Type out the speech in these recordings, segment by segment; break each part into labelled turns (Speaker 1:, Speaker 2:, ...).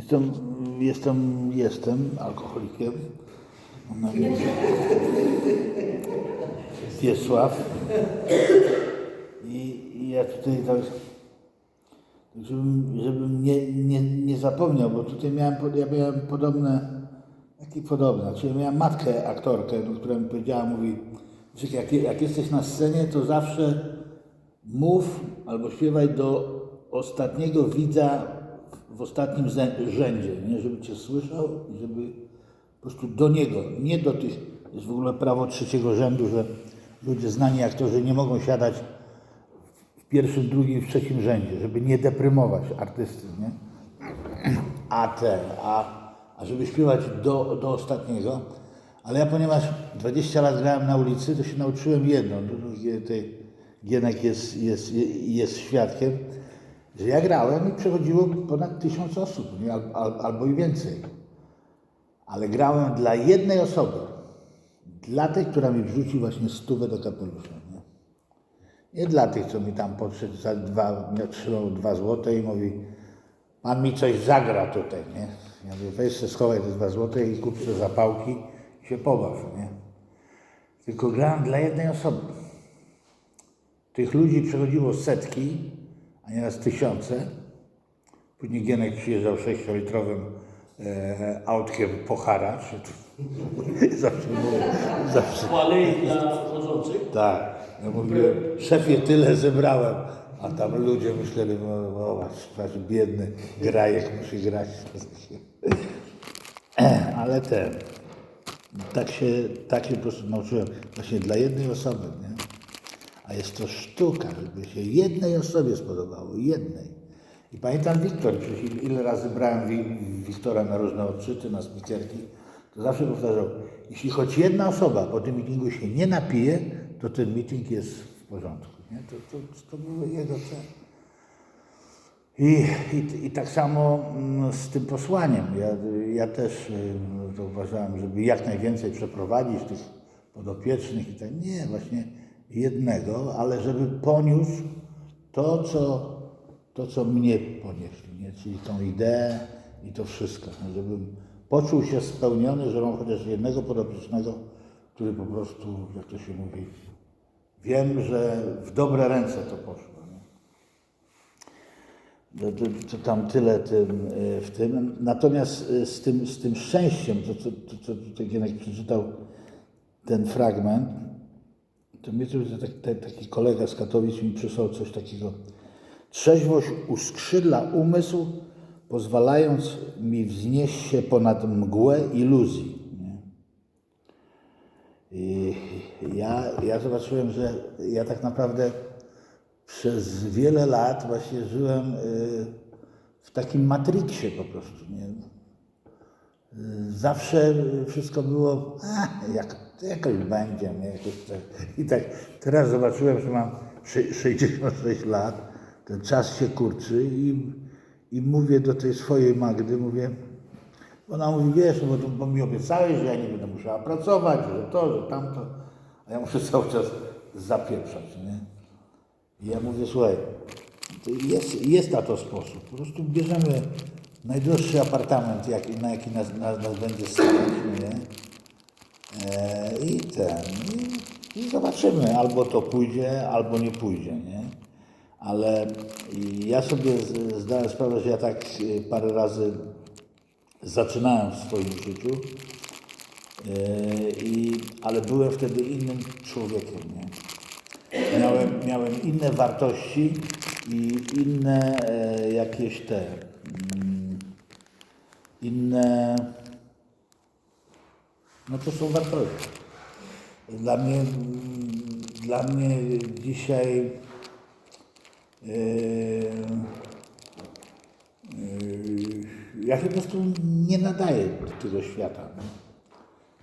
Speaker 1: Jestem, jestem, jestem alkoholikiem. Mam na Wiesław. I, I ja tutaj tak, tak żebym, żebym nie, nie, nie zapomniał, bo tutaj miałem, ja miałem podobne, jakie podobne, czyli miałem matkę aktorkę, no, która mi powiedziała, mówi, jak, jak jesteś na scenie, to zawsze mów albo śpiewaj do ostatniego widza w ostatnim zę- rzędzie, nie? żeby cię słyszał i żeby po prostu do niego, nie do tych, jest w ogóle prawo trzeciego rzędu, że ludzie znani aktorzy nie mogą siadać w pierwszym, drugim, w trzecim rzędzie, żeby nie deprymować artysty, nie? A ten, a, a żeby śpiewać do, do ostatniego. Ale ja ponieważ 20 lat grałem na ulicy, to się nauczyłem jedno, tutaj Gienek jest, jest, jest świadkiem, że ja grałem i przechodziło ponad tysiąc osób, nie? Al, al, albo i więcej. Ale grałem dla jednej osoby, dla tej, która mi wrzuci właśnie stówę do kapelusza. Nie? Nie dla tych, co mi tam podszedł za dwa, mi otrzymał dwa złote i mówi, pan mi coś zagra tutaj, nie? Ja mówię, weź sobie schowaj te dwa złote i kup sobie zapałki i się pobaw, nie? Tylko grałem dla jednej osoby. Tych ludzi przechodziło setki, a nieraz tysiące. Później Gienek przyjeżdżał sześciolitrowym e, autkiem po haracz. zawsze mówię, zawsze.
Speaker 2: Chwalej dla chodzących.
Speaker 1: Tak. Ja mówiłem, szefie, tyle zebrałem. A tam ludzie myśleli, no, o, patrz, patrz, biedny grajek musi grać. Ale ten, tak się, tak się po prostu nauczyłem. Właśnie dla jednej osoby, nie? A jest to sztuka, żeby się jednej osobie spodobało, jednej. I pamiętam Wiktor, ile- razy brałem Wi- Wiktora na różne odczyty, na spikerki, to zawsze powtarzał, jeśli choć jedna osoba po tym meetingu się nie napije, to ten meeting jest w porządku. Nie? To, to, to były jego te... I, i, I tak samo mm, z tym posłaniem. Ja, ja też to uważałem, żeby jak najwięcej przeprowadzić tych podopiecznych i tak. Nie, właśnie jednego, ale żeby poniósł to, co, to, co mnie ponieśli, nie? czyli tą ideę i to wszystko. No, żebym poczuł się spełniony, że mam chociaż jednego podopiecznego, który po prostu, jak to się mówi, wiem, że w dobre ręce to poszło. To, to, to tam tyle tym, y, w tym. Natomiast y, z tym, z tym szczęściem, to to, co tutaj Gienek przeczytał, ten fragment, to mnie tu tak, tak, taki kolega z Katowic mi przysłał coś takiego. Trzeźwość uskrzydla umysł, pozwalając mi wznieść się ponad mgłę iluzji. I ja, ja zobaczyłem, że ja tak naprawdę przez wiele lat właśnie żyłem y, w takim matriksie po prostu. Nie? Zawsze wszystko było, a, jak, jakoś będzie, nie? Jakoś tak. I tak teraz zobaczyłem, że mam sze- 66 lat, ten czas się kurczy i, i mówię do tej swojej Magdy, mówię, ona mówi, wiesz, bo, bo mi obiecałeś, że ja nie będę musiała pracować, że to, że tamto, a ja muszę cały czas zapieprzać, nie? I ja mówię, słuchaj, jest, jest na to sposób. Po prostu bierzemy najdroższy apartament, jaki, na jaki nas, nas, nas będzie stać, nie? E, I ten, i, i zobaczymy, albo to pójdzie, albo nie pójdzie, nie? Ale ja sobie zdałem sprawę, że ja tak y, parę razy zaczynałem w swoim życiu, e, i, ale byłem wtedy innym człowiekiem, nie? miałem, miałem inne wartości i inne e, jakieś te mm, inne no to są wartości. Dla mnie, dla mnie dzisiaj e, e, ja się po prostu nie nadaję do tego świata.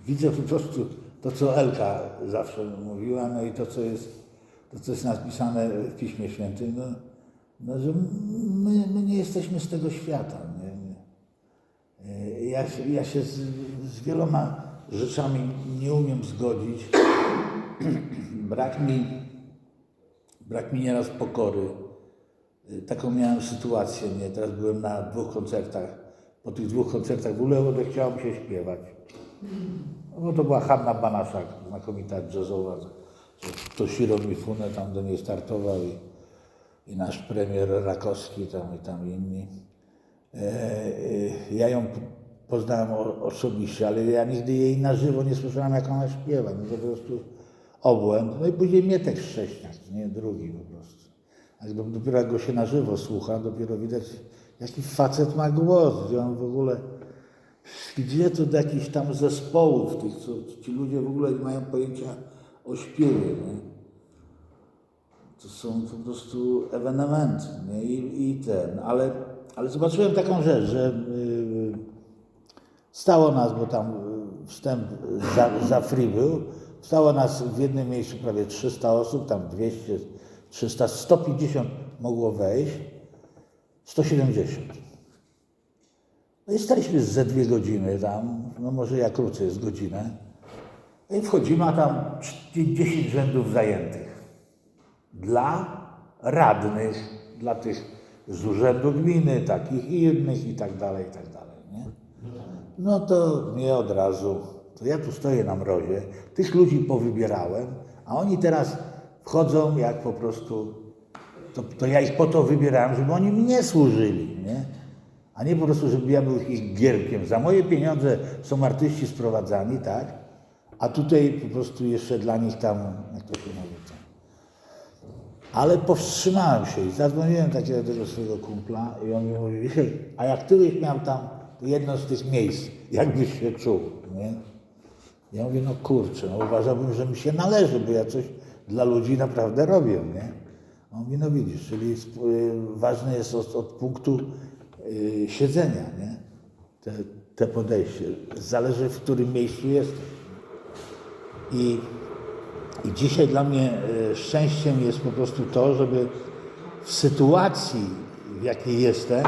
Speaker 1: Widzę po prostu to, co Elka zawsze mówiła, no i to, co jest, to, co jest napisane w Piśmie Świętym, no, no że my, my nie jesteśmy z tego świata. Ja, się- ja się z, z wieloma rzeczami nie umiem zgodzić. brak mi, brak mi nieraz pokory. Taką miałem sytuację, nie? Teraz byłem na dwóch koncertach po tych dwóch koncertach w ogóle odechciało mi się śpiewać. No to była Hanna Banaszak, znakomita jazzowa. To Shiro Mifune tam do niej startował i, i nasz premier Rakowski tam i tam inni. E, e, ja ją poznałem o, osobiście, ale ja nigdy jej na żywo nie słyszałem, jak ona śpiewa. No to po prostu obłęd. No i później Mietek Szcześniak, nie drugi po prostu. A dopiero jak go się na żywo słucha, dopiero widać, jaki facet ma głos, gdzie on w ogóle, gdzie to do jakichś tam zespołów tych, co ci ludzie w ogóle nie mają pojęcia o śpiewie, nie? To są po prostu ewenementy, nie? I, i ten, ale, ale zobaczyłem taką rzecz, że stało nas, bo tam y, wstęp za, za free był, stało nas w jednym miejscu prawie 300 osób, tam 200, 300, 150 mogło wejść, 170. No i staliśmy ze dwie godziny tam, no może ja krócej, z godzinę. No i wchodzimy, a tam 10 rzędów zajętych. Dla radnych, dla tych z urzędu gminy, takich i innych i tak dalej, i tak dalej. Nie? No to nie od razu. To ja tu stoję na mrozie, tych ludzi powybierałem, a oni teraz wchodzą jak po prostu. To, to ja ich po to wybierałem, żeby oni mnie służyli, nie? A nie po prostu, żeby ja był ich gierkiem. Za moje pieniądze są artyści sprowadzani, tak? A tutaj po prostu jeszcze dla nich tam, jak to się mówi, tam. Ale powstrzymałem się i zadzwoniłem takiego swojego kumpla i on mi mówi, "Wiesz, a jak ty byś miał tam jedno z tych miejsc, jakbyś się czuł, nie? Ja mówię, no kurczę, no uważałbym, że mi się należy, bo ja coś dla ludzi naprawdę robię, nie? On mówi, no widzisz, czyli y, ważne jest od, od punktu y, siedzenia, nie? Te, te podejście. Zależy w którym miejscu jesteś. I, I dzisiaj dla mnie e, szczęściem jest po prostu to, żeby w sytuacji, w jakiej jestem,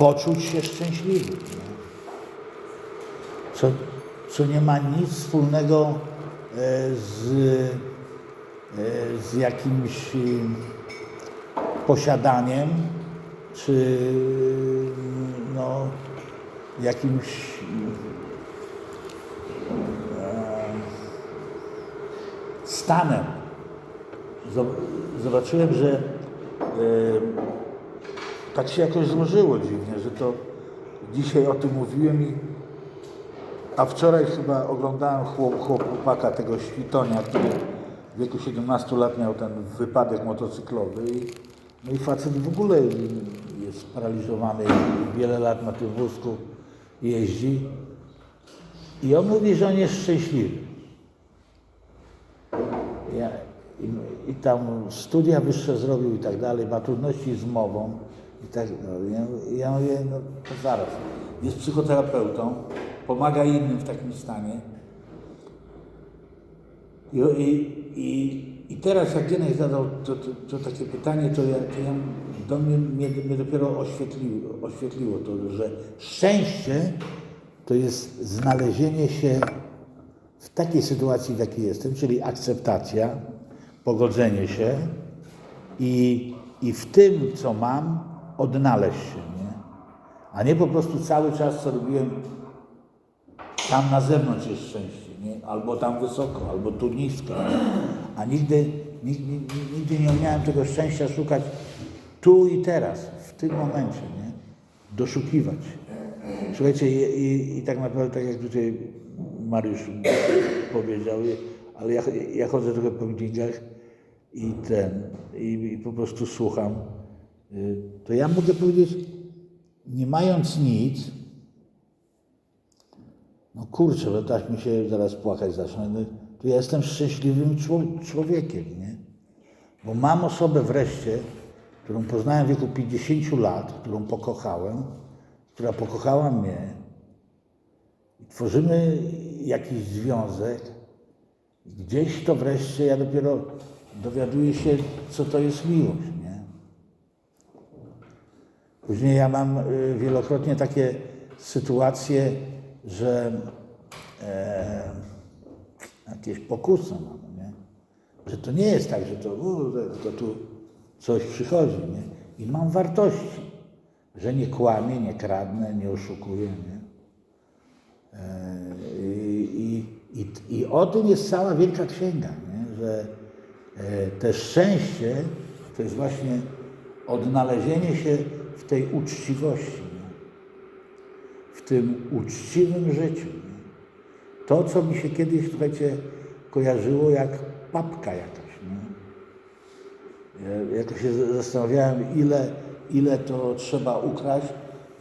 Speaker 1: poczuć się szczęśliwy. Co, co nie ma nic wspólnego e, z, e, z jakimś em, posiadaniem, czy no, jakimś stanem. Zob- Zobaczyłem, że e, tak się jakoś złożyło dziwnie, że to dzisiaj o tym mówiłem i a wczoraj chyba oglądałem chłop, chłopaka tego Świtonia, który w wieku 17 lat miał ten wypadek motocyklowy i, no i facet w ogóle jest sparaliżowany i wiele lat na tym wózku jeździ i on mówi, że on jest szczęśliwy. Ja, i, I tam studia wyższe zrobił i tak dalej, ma trudności z mową i tak dalej. Ja, ja mówię, no to zaraz. Jest psychoterapeutą, pomaga innym w takim stanie. I, i, i, i teraz jak Gienek zadał to, to, to takie pytanie, to, ja, to ja, do mnie, mnie, mnie dopiero oświetliło, oświetliło to, że szczęście to jest znalezienie się w takiej sytuacji, w jakiej jestem, czyli akceptacja, pogodzenie się i, i w tym, co mam, odnaleźć się. Nie? A nie po prostu cały czas, co robiłem, tam na zewnątrz jest szczęście, nie? albo tam wysoko, albo tu nisko. Nie? A nigdy, nigdy, nigdy nie umiałem tego szczęścia szukać tu i teraz, w tym momencie, nie? doszukiwać. Słuchajcie, i, i, i tak naprawdę, tak jak tutaj Mariusz powiedział, ale ja, ja chodzę trochę po meetingach i ten, i, i po prostu słucham, to ja mogę powiedzieć, nie mając nic, no kurczę, bo tak mi się zaraz płakać zacznę, no, to ja jestem szczęśliwym czło- człowiekiem, nie? Bo mam osobę wreszcie, którą poznałem w wieku 50 lat, którą pokochałem, która pokochała mnie, tworzymy jakiś związek. Gdzieś to wreszcie ja dopiero dowiaduję się, co to jest miłość. Nie? Później ja mam y, wielokrotnie takie sytuacje, że e, jakieś pokusy mam, nie? że to nie jest tak, że to, u, tylko tu coś przychodzi. Nie? I mam wartości, że nie kłamię, nie kradnę, nie oszukuję. Nie? E, i, i, I o tym jest cała wielka księga, nie? że e, te szczęście to jest właśnie odnalezienie się w tej uczciwości, w tym uczciwym życiu. To, co mi się kiedyś, słuchajcie, kojarzyło jak papka jakaś. Nie? Ja się zastanawiałem, ile, ile to trzeba ukraść,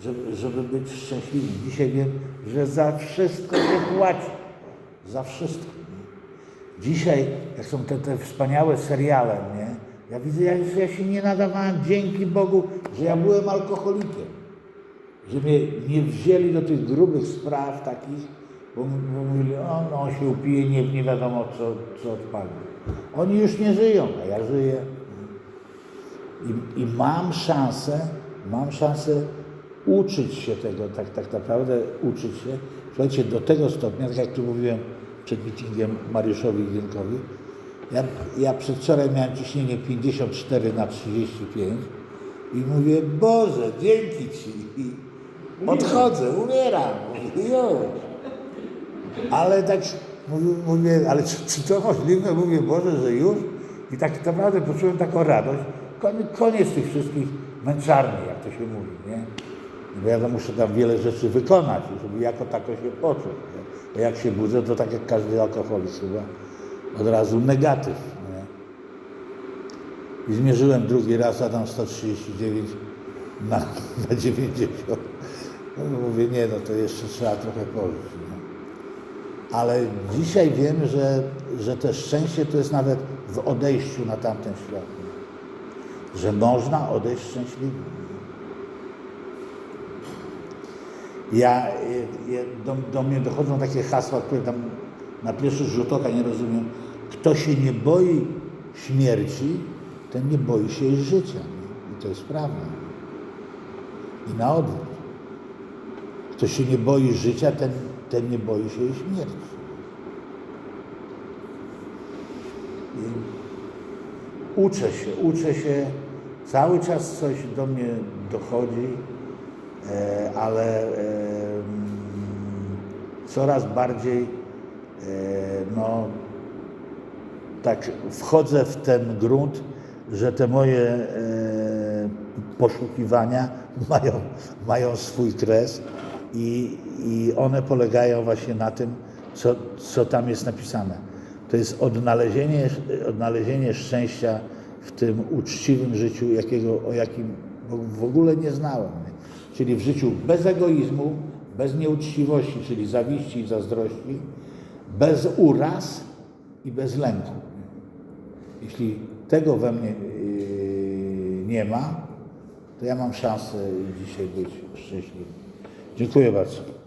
Speaker 1: żeby, żeby być szczęśliwym. Dzisiaj wiem, że za wszystko się płaci. Za wszystko. Nie? Dzisiaj, jak są te, te wspaniałe seriale, nie? Ja widzę, ja, że ja się nie nadawałem, dzięki Bogu, że ja byłem alkoholikiem. Że mnie nie wzięli do tych grubych spraw takich, bo, bo mówili, o, no, on się upije, nie, nie wiadomo co, co odpali. Oni już nie żyją, a ja żyję. I, I mam szansę, mam szansę uczyć się tego, tak, tak naprawdę uczyć się. Słuchajcie, do tego stopnia, tak jak tu mówiłem przed meetingiem Mariuszowi Gienkowi, ja, ja przedwczoraj miałem ciśnienie 54 na 35 i mówię, Boże, dzięki Ci. I odchodzę, umieram. Mówię, już. Ale tak mówię, mówię ale czy, czy to możliwe? Mówię, Boże, że już? I tak naprawdę poczułem taką radość. Koniec, tych wszystkich męczarni, jak to się mówi, nie? Bo ja muszę tam wiele rzeczy wykonać, żeby jako tako się poczuć. Nie? Bo jak się budzę, to tak jak każdy alkoholik chyba, od razu negatyw. Nie? I zmierzyłem drugi raz, a tam 139 na, na 90. No, mówię, nie, no to jeszcze trzeba trochę pożyć. Nie? Ale dzisiaj wiem, że, że te szczęście to jest nawet w odejściu na tamten świat. Nie? Że można odejść szczęśliwym. Ja, ja, do, do mnie dochodzą takie hasła, które tam na pierwszy rzut oka nie rozumiem. Kto się nie boi śmierci, ten nie boi się życia. I to jest prawda. I na odwrót. Kto się nie boi życia, ten, ten nie boi się śmierci. I uczę się, uczę się, cały czas coś do mnie dochodzi, e, ale coraz bardziej no, tak wchodzę w ten grunt, że te moje e, poszukiwania mają, mają swój kres i, i one polegają właśnie na tym, co, co tam jest napisane. To jest odnalezienie, odnalezienie szczęścia w tym uczciwym życiu, jakiego, o jakim w ogóle nie znałem. Czyli w życiu bez egoizmu, bez nieuczciwości, czyli zawiści i zazdrości, bez uraz i bez lęku. Jeśli tego we mnie yy, nie ma, to ja mam szansę dzisiaj być szczęśliwy. Dziękuję bardzo.